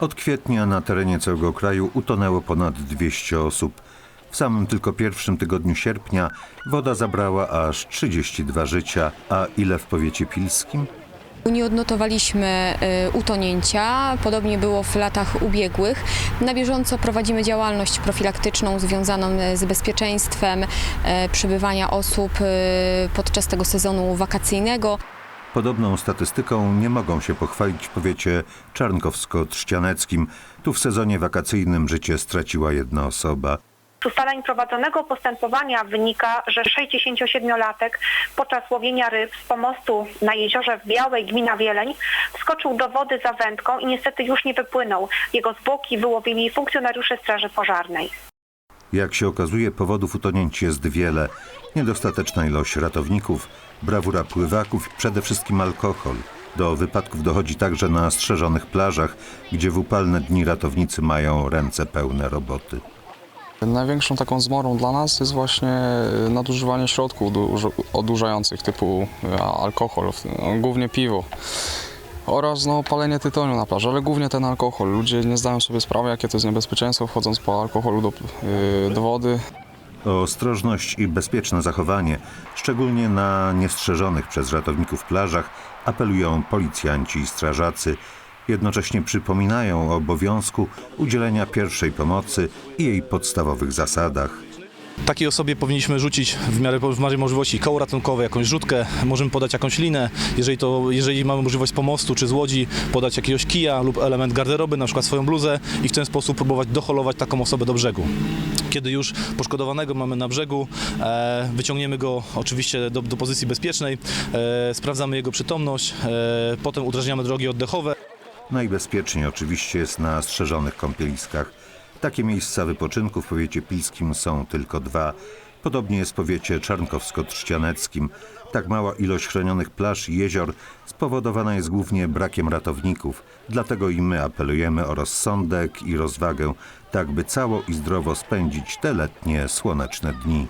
Od kwietnia na terenie całego kraju utonęło ponad 200 osób. W samym tylko pierwszym tygodniu sierpnia woda zabrała aż 32 życia, a ile w powiecie pilskim? Nie odnotowaliśmy y, utonięcia, podobnie było w latach ubiegłych. Na bieżąco prowadzimy działalność profilaktyczną związaną y, z bezpieczeństwem y, przebywania osób podczas tego sezonu wakacyjnego. Podobną statystyką nie mogą się pochwalić w powiecie czarnkowsko-trzcianeckim. Tu w sezonie wakacyjnym życie straciła jedna osoba. Z ustaleń prowadzonego postępowania wynika, że 67-latek podczas łowienia ryb z pomostu na jeziorze w Białej, gmina Wieleń, wskoczył do wody za wędką i niestety już nie wypłynął. Jego zwłoki wyłowili funkcjonariusze Straży Pożarnej. Jak się okazuje, powodów utonięć jest wiele. Niedostateczna ilość ratowników, brawura pływaków i przede wszystkim alkohol. Do wypadków dochodzi także na strzeżonych plażach, gdzie w upalne dni ratownicy mają ręce pełne roboty. Największą taką zmorą dla nas jest właśnie y, nadużywanie środków odu- odurzających typu y, alkohol, no, głównie piwo. Oraz no, palenie tytoniu na plaży, ale głównie ten alkohol. Ludzie nie zdają sobie sprawy, jakie to jest niebezpieczeństwo wchodząc po alkoholu do, y, do wody. Ostrożność i bezpieczne zachowanie, szczególnie na niestrzeżonych przez ratowników plażach, apelują policjanci i strażacy. Jednocześnie przypominają o obowiązku udzielenia pierwszej pomocy i jej podstawowych zasadach. Takiej osobie powinniśmy rzucić w miarę, w możliwości koło ratunkowe, jakąś rzutkę, możemy podać jakąś linę, jeżeli, to, jeżeli mamy możliwość pomostu czy z łodzi, podać jakiegoś kija lub element garderoby, na przykład swoją bluzę i w ten sposób próbować doholować taką osobę do brzegu. Kiedy już poszkodowanego mamy na brzegu, e, wyciągniemy go oczywiście do, do pozycji bezpiecznej, e, sprawdzamy jego przytomność, e, potem udrażniamy drogi oddechowe. Najbezpieczniej oczywiście jest na strzeżonych kąpieliskach. Takie miejsca wypoczynku w powiecie pilskim są tylko dwa. Podobnie jest w powiecie czarnkowsko-trzcianeckim. Tak mała ilość chronionych plaż i jezior spowodowana jest głównie brakiem ratowników. Dlatego i my apelujemy o rozsądek i rozwagę, tak by cało i zdrowo spędzić te letnie, słoneczne dni.